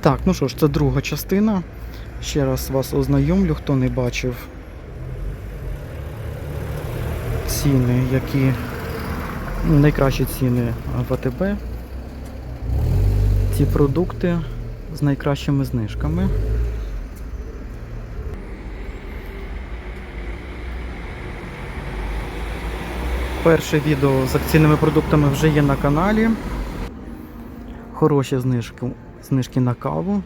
Так, ну що ж, це друга частина. Ще раз вас ознайомлю, хто не бачив ціни, які ну, найкращі ціни в АТБ. Ці продукти з найкращими знижками. Перше відео з акційними продуктами вже є на каналі. Хороші знижки, знижки на каву,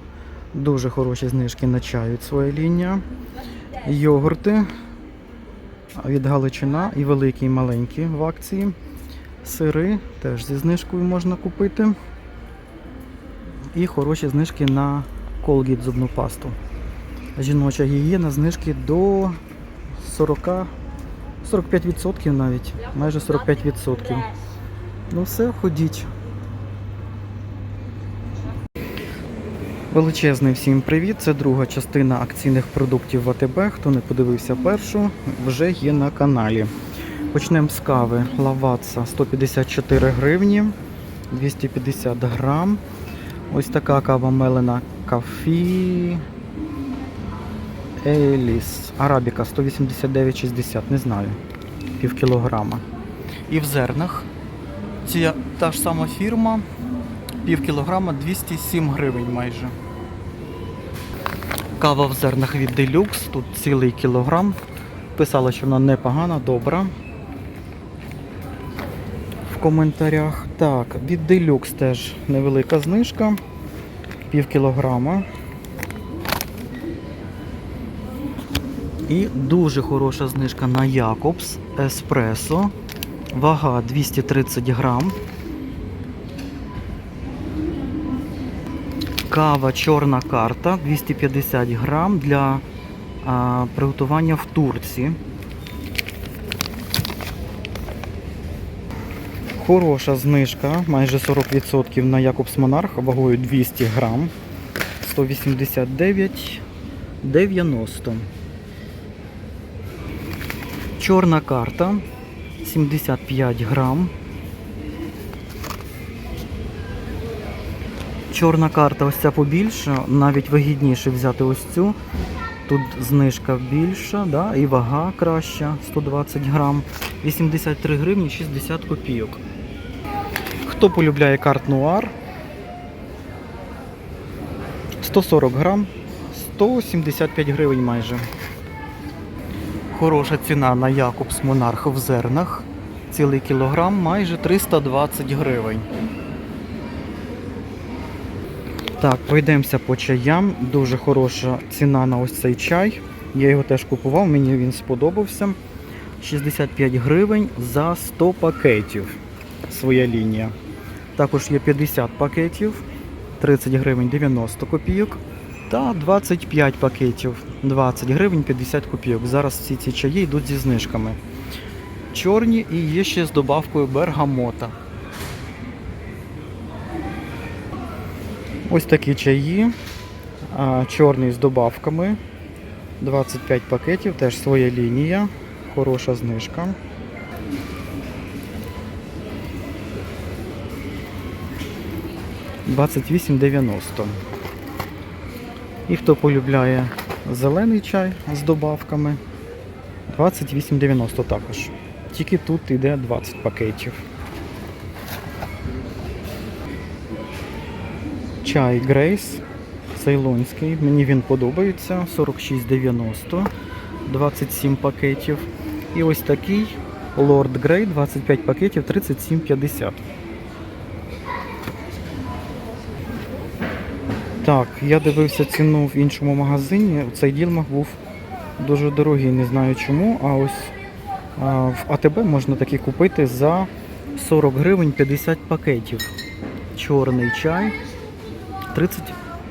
дуже хороші знижки на чай від своєї лінії, йогурти від Галичина і великі, і маленькі в акції. Сири теж зі знижкою можна купити. І хороші знижки на Colgate зубну пасту. Жіноча гігієна знижки до 40, 45% навіть, майже 45%. Ну все, ходіть. Величезний всім привіт! Це друга частина акційних продуктів в АТБ. Хто не подивився першу, вже є на каналі. Почнемо з кави. Лаваца 154 гривні, 250 грам. Ось така кава мелена кафі. Еліс. Арабіка 189,60, не знаю. Пів кілограма. І в зернах. Ця та ж сама фірма. Пів кілограма 207 гривень майже. Кава в зернах від Deluxe, тут цілий кілограм. Писала, що вона непогана, добра. В коментарях. Так, від Deluxe теж невелика знижка. Пів кілограма. І дуже хороша знижка на Якобс Еспресо. Вага 230 грам. Кава чорна карта 250 грам для а, приготування в Турці. Хороша знижка, майже 40% на Якобс Монарх вагою 200 грам. 189,90. Чорна карта 75 грам. Чорна карта ось ця побільша, навіть вигідніше взяти ось цю. Тут знижка більша, да, і вага краща, 120 грам, 83 гривні 60 копійок. Хто полюбляє карт нуар? 140 грам, 175 гривень майже. Хороша ціна на Якобс Монарх в зернах. Цілий кілограм майже 320 гривень. Так, пройдемося по чаям. Дуже хороша ціна на ось цей чай. Я його теж купував, мені він сподобався. 65 гривень за 100 пакетів. Своя лінія. Також є 50 пакетів, 30 гривень 90 копійок. Та 25 пакетів, 20 гривень 50 копійок. Зараз всі ці чаї йдуть зі знижками. Чорні і є ще з добавкою бергамота. Ось такі чаї. Чорний з добавками. 25 пакетів, теж своя лінія. Хороша знижка. «28,90». І хто полюбляє зелений чай з добавками, 28,90 також. Тільки тут йде 20 пакетів. Чай Грейс цейлонський. Мені він подобається. 46,90, 27 пакетів. І ось такий Lord Grey 25 пакетів 37,50. Так, я дивився ціну в іншому магазині. Цей ділмах був дуже дорогий, не знаю чому. А ось а, в АТБ можна такий купити за 40 гривень 50 пакетів. Чорний чай. 30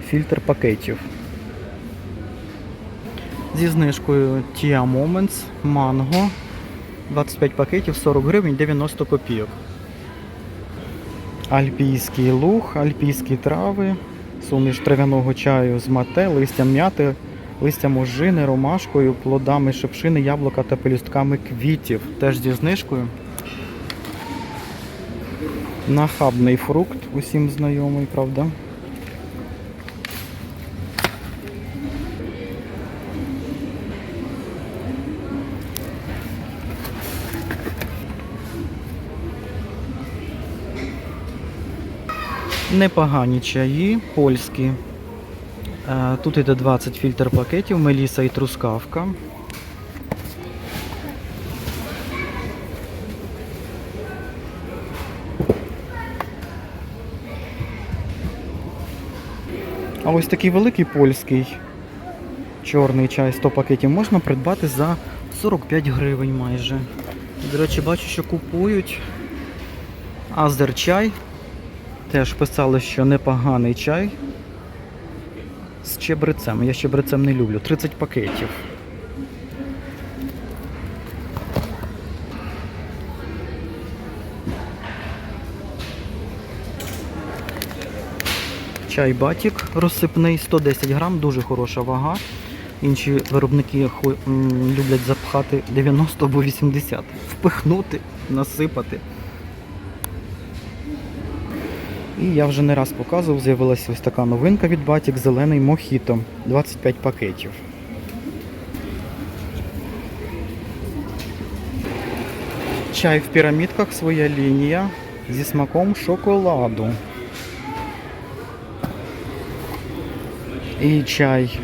фільтр пакетів. Зі знижкою Tia Moments Mango 25 пакетів 40 гривень 90 копійок. Альпійський луг, альпійські трави, суміш трав'яного чаю з мате, листям м'яти, листям ожини, ромашкою, плодами шипшини, яблука та пелюстками квітів. Теж зі знижкою. Нахабний фрукт, усім знайомий, правда? Непогані чаї, польські. Е, Тут іде 20 фільтр пакетів, меліса і трускавка. А ось такий великий польський чорний чай 100 пакетів можна придбати за 45 гривень майже. До речі, бачу, що купують Азерчай. Теж писали, що непоганий чай з чебрецем. Я чебрецем не люблю. 30 пакетів. Чай батік розсипний 110 грам, дуже хороша вага. Інші виробники люблять запхати 90 або 80, впихнути, насипати. І я вже не раз показував, з'явилася ось така новинка від Батік зелений мохіто 25 пакетів. Чай в пірамідках своя лінія зі смаком шоколаду. І чай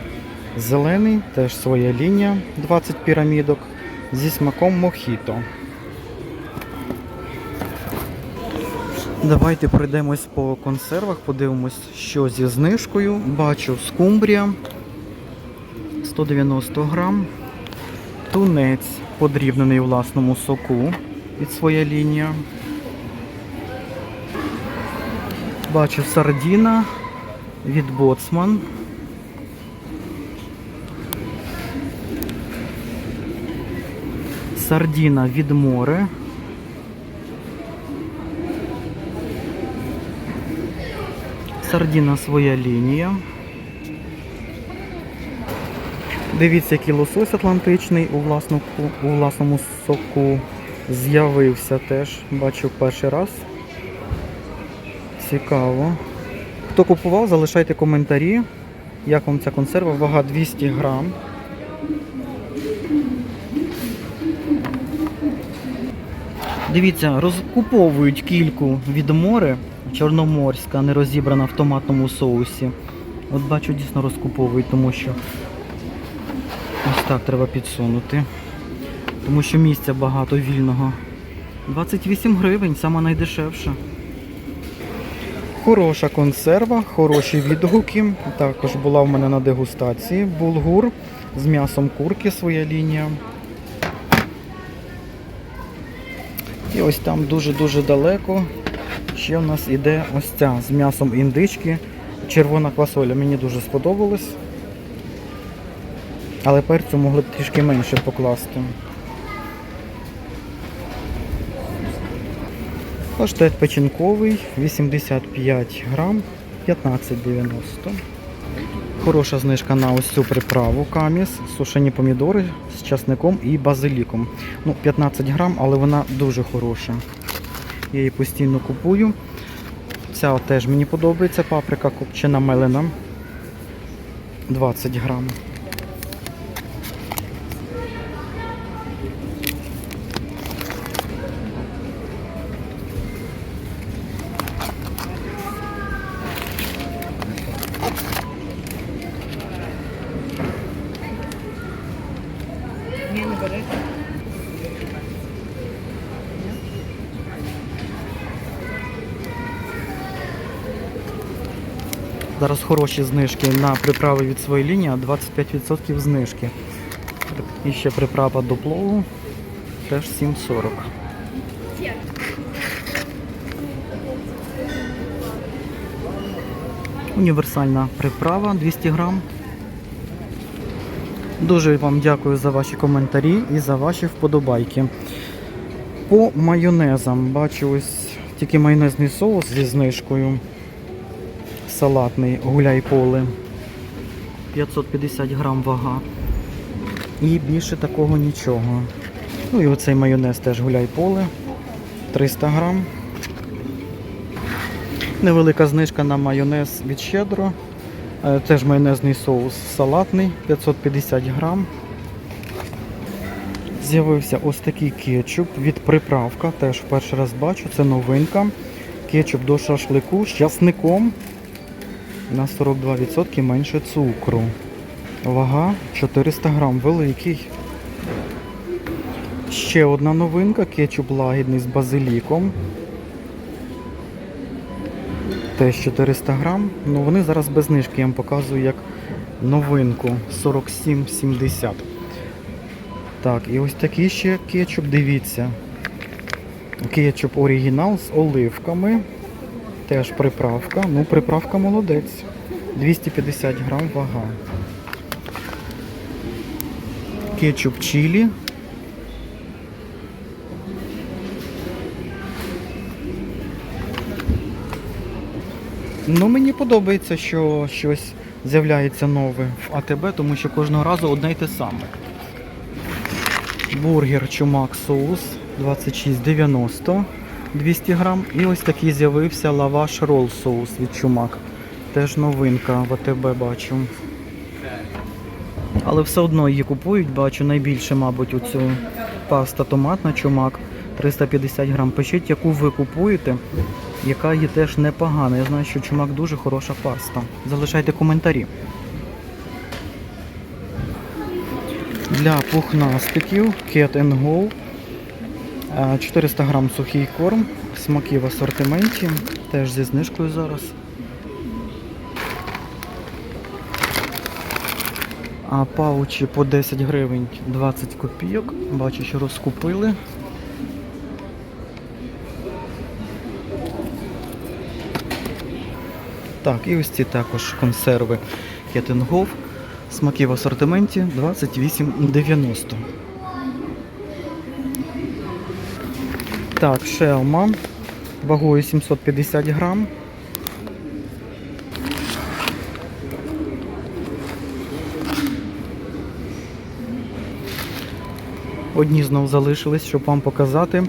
зелений, теж своя лінія, 20 пірамідок зі смаком мохіто. Давайте пройдемось по консервах, подивимось, що зі знижкою. Бачу скумбрія 190 грам. Тунець подрібнений у власному соку від своя лінія. Бачу сардіна від боцман. Сардіна від море. Сардіна своя лінія. Дивіться, який лосось атлантичний у, власному, у власному соку з'явився теж. Бачу перший раз. Цікаво. Хто купував, залишайте коментарі. Як вам ця консерва? Вага 200 грам. Дивіться, розкуповують кільку від море, чорноморська, не розібрана в томатному соусі. От бачу, дійсно розкуповують, тому що ось так треба підсунути. Тому що місця багато вільного. 28 гривень, сама найдешевша. Хороша консерва, хороші відгуки. Також була в мене на дегустації булгур з м'ясом курки своя лінія. І ось там дуже-дуже далеко ще в нас іде ось ця з м'ясом індички. Червона квасоля мені дуже сподобалась. Але перцю могли б трішки менше покласти. Паштет печінковий 85 грам 15,90. Хороша знижка на ось цю приправу каміс, сушені помідори з часником і базиліком. Ну, 15 грам, але вона дуже хороша. Я її постійно купую. Ця теж мені подобається. Паприка копчена мелена 20 грам. Зараз хороші знижки на приправи від своєї лінії, 25% знижки. І ще приправа до плову, теж 7,40. Універсальна приправа 200 грам. Дуже вам дякую за ваші коментарі і за ваші вподобайки. По майонезам бачу ось тільки майонезний соус зі знижкою. Салатний гуляй поле. 550 грам вага. І більше такого нічого. Ну і оцей майонез теж гуляй поле. 300 грам. Невелика знижка на майонез від щедро. Е, Теж майонезний соус салатний 550 грам. З'явився ось такий кетчуп від приправка. Теж в перший раз бачу, це новинка. Кетчуп до шашлику з часником на 42% менше цукру. Вага 400 грам, великий. Ще одна новинка, кетчуп лагідний з базиліком. Теж 400 грам. Ну вони зараз без знижки, я вам показую як новинку 47,70. Так, і ось такий ще кетчуп, дивіться. Кетчуп оригінал з оливками. Теж приправка. Ну, приправка молодець. 250 грам вага. Кетчуп чилі. Ну, мені подобається, що щось з'являється нове в АТБ, тому що кожного разу одне й те саме. Бургер чумак соус 26,90 200 грам. І ось такий з'явився лаваш рол соус від чумак. Теж новинка в АТБ бачу. Але все одно її купують, бачу найбільше, мабуть, оцю паста томатна чумак 350 грам. Пишіть, яку ви купуєте, яка є теж непогана. Я знаю, що чумак дуже хороша паста. Залишайте коментарі. Для пухнастиків Cat Go. Е, 400 грам сухий корм, смаки в асортименті, теж зі знижкою зараз. А паучі по 10 гривень 20 копійок. Бачу, що розкупили. Так, і ось ці також консерви Кетенгов. Смаки в асортименті 28,90. Так, шелма вагою 750 грам. Одні знов залишились, щоб вам показати.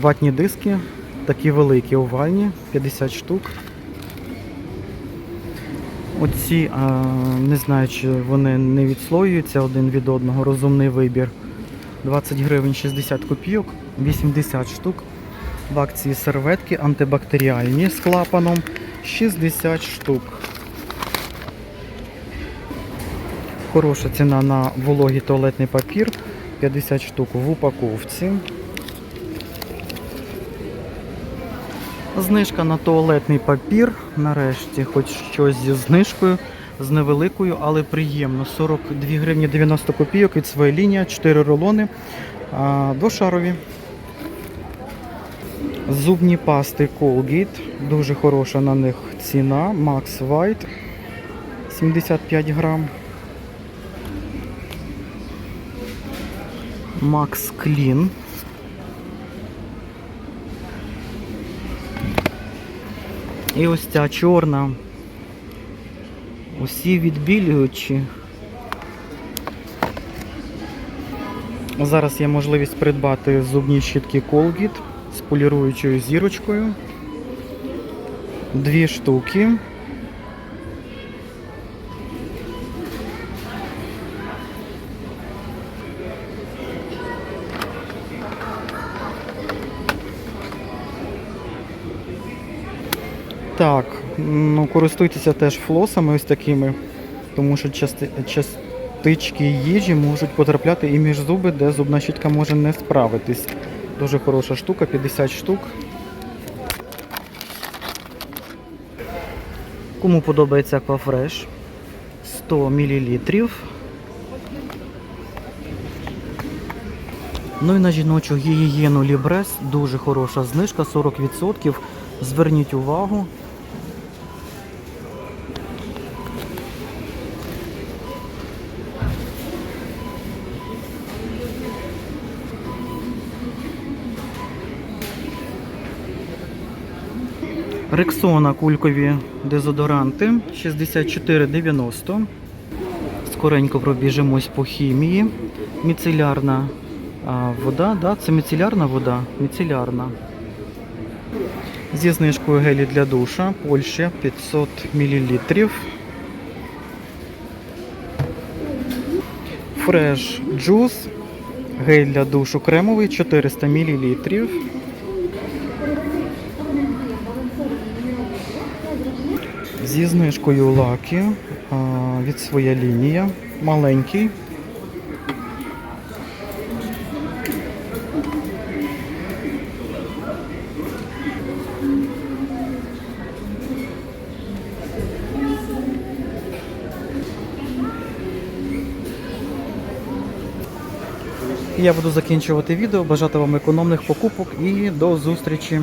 Ватні диски, такі великі, овальні, 50 штук. Оці, не знаю, чи вони не відслоюються один від одного, розумний вибір. 20 гривень 60 копійок, 80 штук. В акції серветки антибактеріальні з клапаном 60 штук. Хороша ціна на вологий туалетний папір 50 штук в упаковці. Знижка на туалетний папір. Нарешті, хоч щось зі знижкою, з невеликою, але приємно. 42 гривні 90 копійок від своєї лінії, 4 рулони двошарові. Зубні пасти Colgate. Дуже хороша на них ціна. Max White 75 грам. Max Clean. І ось ця чорна. Усі відбілюючі. Зараз є можливість придбати зубні щітки Colgate з поліруючою зірочкою. Дві штуки. Так, ну користуйтеся теж флосами ось такими, тому що части, частички їжі можуть потрапляти і між зуби, де зубна щітка може не справитись. Дуже хороша штука, 50 штук. Кому подобається Aquafresh 100 мл. Ну і на жіночу гігієну Лібрес дуже хороша знижка, 40%. Зверніть увагу. Рексона кулькові дезодоранти 64,90. Скоренько пробіжимось по хімії. Міцелярна вода, да? це міцелярна вода? Міцелярна. Зі знижкою гелі для душа Польща 500 мл. Fresh Juice. Гель для душу кремовий 400 мл. Зі знижкою лаки від своя лінія. Маленький. Я буду закінчувати відео, бажати вам економних покупок і до зустрічі